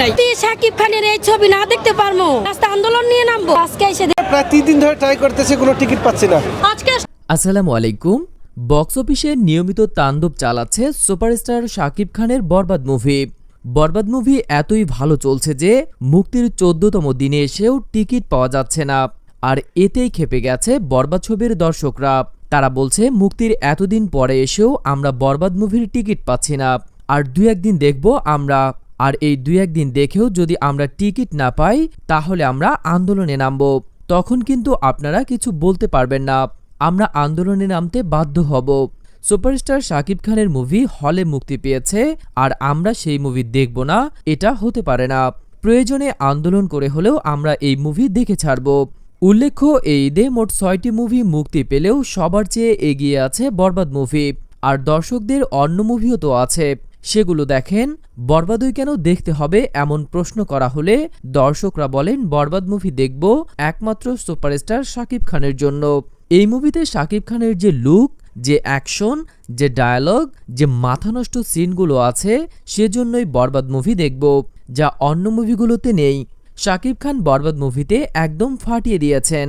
নাই। সাকিব খানের এই ছবি না দেখতে পারব রাস্তা আন্দোলন নিয়ে নামবো। আজকে এসে প্রায় তিন দিন ধরে ট্রাই করতেছে কোনো টিকিট পাচ্ছি না। আজকে আসসালামু আলাইকুম। বক্স অফিসে নিয়মিত তাণ্ডব চালাচ্ছে সুপারস্টার শাকিব খানের বরবাদ মুভি। বরবাদ মুভি এতই ভালো চলছে যে মুক্তির চোদ্দতম দিনে এসেও টিকিট পাওয়া যাচ্ছে না। আর এতেই খেপে গেছে বরবাদ ছবির দর্শকরা। তারা বলছে মুক্তির এতদিন পরে এসেও আমরা বরবাদ মুভির টিকিট পাচ্ছি না। আর দু একদিন দেখব আমরা। আর এই দুই একদিন দেখেও যদি আমরা টিকিট না পাই, তাহলে আমরা আন্দোলনে নামব। তখন কিন্তু আপনারা কিছু বলতে পারবেন না। আমরা আন্দোলনে নামতে বাধ্য হব। সুপারস্টার শাকিব খানের মুভি হলে মুক্তি পেয়েছে, আর আমরা সেই মুভি দেখব না, এটা হতে পারে না। প্রয়োজনে আন্দোলন করে হলেও আমরা এই মুভি দেখে ছাড়ব। উল্লেখ্য, এই ঈদে মোট ছয়টি মুভি মুক্তি পেলেও সবার চেয়ে এগিয়ে আছে বরবাদ মুভি। আর দর্শকদের অন্য মুভিও তো আছে। সেগুলো দেখেন, বরবাদই কেন দেখতে হবে এমন প্রশ্ন করা হলে? দর্শকরা বলেন, বরবাদ মুভি দেখব একমাত্র সুপারস্টার শাকিব খানের জন্য। এই মুভিতে শাকিব খানের যে লুক যে অ্যাকশন যে ডায়ালগ যে মাথা নষ্ট সিনগুলো আছে, সেজন্যই বরবাদ মুভি দেখব, যা অন্য মুভিগুলোতে নেই। শাকিব খান বরবাদ মুভিতে একদম ফাটিয়ে দিয়েছেন।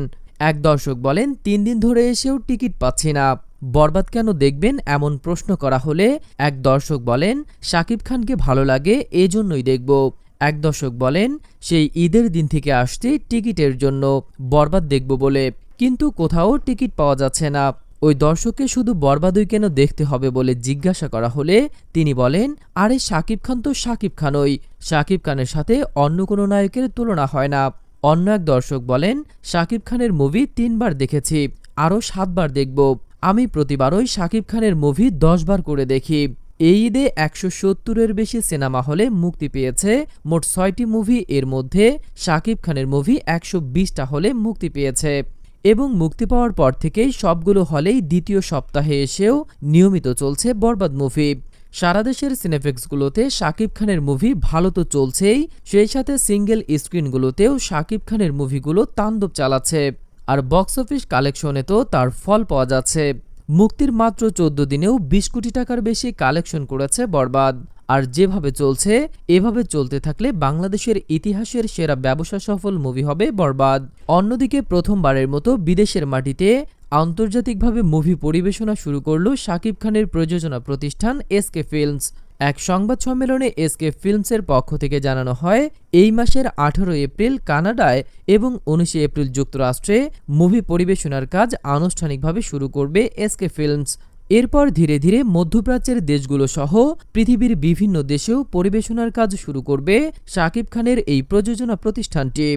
এক দর্শক বলেন, তিন দিন ধরে এসেও টিকিট পাচ্ছি না। বরবাদ কেন দেখবেন? এমন প্রশ্ন করা হলে এক দর্শক বলেন শাকিব খানকে ভালো লাগে, এজন্যই দেখব। এক দর্শক বলেন, সেই ঈদের দিন থেকে আসছে টিকিটের জন্য বরবাদ দেখব বলে। কিন্তু কোথাও টিকিট পাওয়া যাচ্ছে না। ওই দর্শককে শুধু বরবাদই কেন দেখতে হবে বলে জিজ্ঞাসা করা হলে তিনি বলেন, আরে শাকিব খান তো শাকিব খানই। শাকিব খানের সাথে অন্য কোনো নায়কের তুলনা হয় না। অন্য এক দর্শক বলেন শাকিব খানের মুভি তিনবার দেখেছি, আরও সাতবার দেখব। আমি প্রতিবারই শাকিব খানের মুভি দশবার করে দেখি। এই ঈদে একশো সত্তরের বেশি সিনেমা হলে মুক্তি পেয়েছে। মোট ছয়টি মুভি এর মধ্যে শাকিব খানের মুভি একশো বিশটা হলে মুক্তি পেয়েছে। এবং মুক্তি পাওয়ার পর থেকেই সবগুলো হলেই দ্বিতীয় সপ্তাহে এসেও নিয়মিত চলছে বরবাদ মুভি। সারা দেশের সিনেফিক্সগুলোতে শাকিব খানের মুভি ভালো তো চলছেই, সেই সাথে সিঙ্গেল স্ক্রিনগুলোতেও শাকিব খানের মুভিগুলো তাণ্ডব চালাচ্ছে। আর বক্স অফিস কালেকশনে তো তার ফল পাওয়া যাচ্ছে। মুক্তির মাত্র চোদ্দ দিনেও বিশ কোটি টাকার বেশি কালেকশন করেছে বরবাদ। আর যেভাবে চলছে, এভাবে চলতে থাকলে বাংলাদেশের ইতিহাসের সেরা ব্যবসা সফল মুভি হবে বরবাদ। অন্যদিকে প্রথমবারের মতো বিদেশের মাটিতে আন্তর্জাতিকভাবে মুভি পরিবেশনা শুরু করল শাকিব খানের প্রযোজনা প্রতিষ্ঠান এসকে ফিল্মস এক সংবাদ সম্মেলনে এসকে ফিল্মসের পক্ষ থেকে জানানো হয়, এই মাসের আঠারো এপ্রিল কানাডায় এবং উনিশে এপ্রিল যুক্তরাষ্ট্রে মুভি পরিবেশনার কাজ আনুষ্ঠানিকভাবে শুরু করবে এসকে ফিল্মস। এরপর ধীরে ধীরে মধ্যপ্রাচ্যের দেশগুলো সহ পৃথিবীর বিভিন্ন দেশেও পরিবেশনার কাজ শুরু করবে শাকিব খানের এই প্রযোজনা প্রতিষ্ঠানটি।